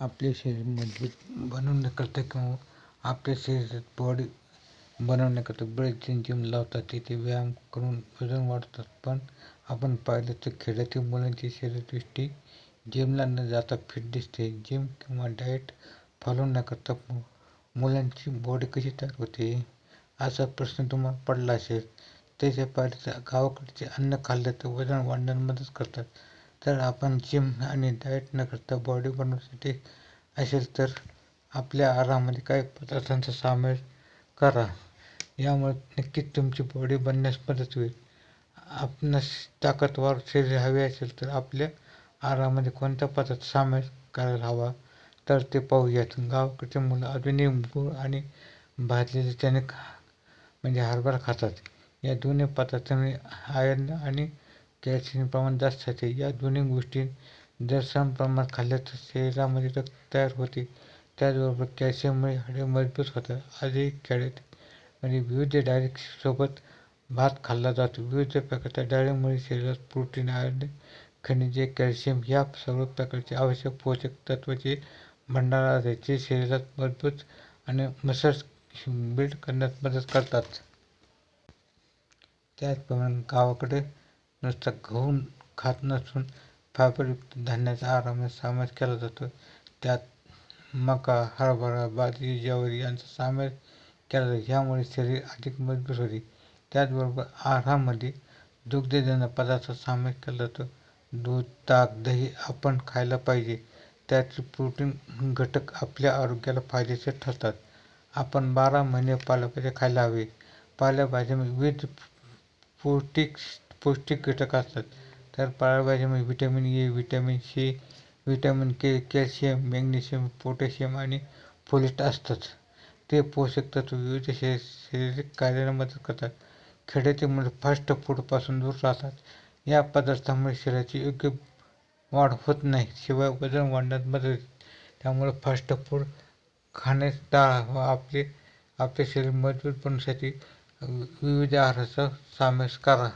आपले शरीर मजबूत बनवण्याकरता किंवा आपल्या शरीरात बॉडी बनवण्याकरता बरेच जिम लावतात तिथे व्यायाम करून वजन वाढतात पण आपण पाहिलं तर खेड्यातील मुलांची शरीरदृष्टी जिमला न जाता फिट दिसते. जिम किंवा डाएट फॉलो न करता मुलांची बॉडी कशी तयार होते असा प्रश्न तुम्हाला पडला असेल. त्याच्या पाहिलं तर गावाकडचे अन्न खाल्लं तर वजन वाढण्यास मदत करतात. तर आपण जिम आणि डाएट न करता बॉडी बनवण्यासाठी असेल तर आपल्या आहारामध्ये काही पदार्थांचा सामील करा. यामुळे नक्कीच तुमची बॉडी बनण्यास मदत होईल. आपणास ताकदवार शरीर हवे असेल तर आपल्या आहारामध्ये कोणत्या पदार्थ सामील करायला हवा तर ते पाहूयात गावाकडचे मुलं अजूनही गूळ आणि भाजलेले चणे म्हणजे हरभरा खातात. या दोन्ही पदार्थांनी आयर्न आणि कॅल्शियम प्रमाण जास्त असते. या दोन्ही गोष्टी जर सम प्रमाणात खाल्ल्या तर शरीरामध्ये रक्त तयार होते. त्याचबरोबर कॅल्शियममुळे हाडे मजबूत होतात. आजही खेड्यात आणि विविध डाळीसोबत भात खाल्ला जातो. विविध प्रकारच्या डाळीमुळे शरीरात प्रोटीन आयर्न खनिजे कॅल्शियम या सर्व प्रकारचे आवश्यक पोषक तत्वाचे भंडार आहे जे शरीरात मजबूत आणि मसल्स बिल्ड करण्यात मदत करतात. त्याचप्रमाणे गावाकडे नुसतं गहू खात नसून फायबरयुक्त धान्याचा आहारामध्ये समावेश केला जातो. त्यात मका हरभरा बाजरी ज्वारी यांचा समावेश केला जातो. ह्यामुळे शरीर अधिक मजबूत होते. त्याचबरोबर आहारामध्ये दुग्धजन्य पदार्थ समावेश केला जातो. दूध ताक दही आपण खायला पाहिजे. त्यातील प्रोटीन घटक आपल्या आरोग्याला फायदेशीर ठरतात. आपण बारा महिने पालेभाज्या खायला हवे. पालेभाज्यामध्ये विविध पौष्टिक पौष्टिक घटक असतात. तर पालेभाज्यामध्ये vitamin A vitamin C vitamin K calcium magnesium potassium आणि फोलेट असतात. ते पोषक तत्व विविध शरीर शारीरिक कार्याला मदत करतात. खेड्यातील मुलं फास्ट फूडपासून दूर राहतात. या पदार्थामुळे शरीराची योग्य वाढ होत नाही शिवाय वजन वाढण्यात मदत होते. त्यामुळे फास्ट फूड खाणे टाळा व आपले आपले शरीर मजबूत बनण्यासाठी विविध आहाराचा समावेश करा.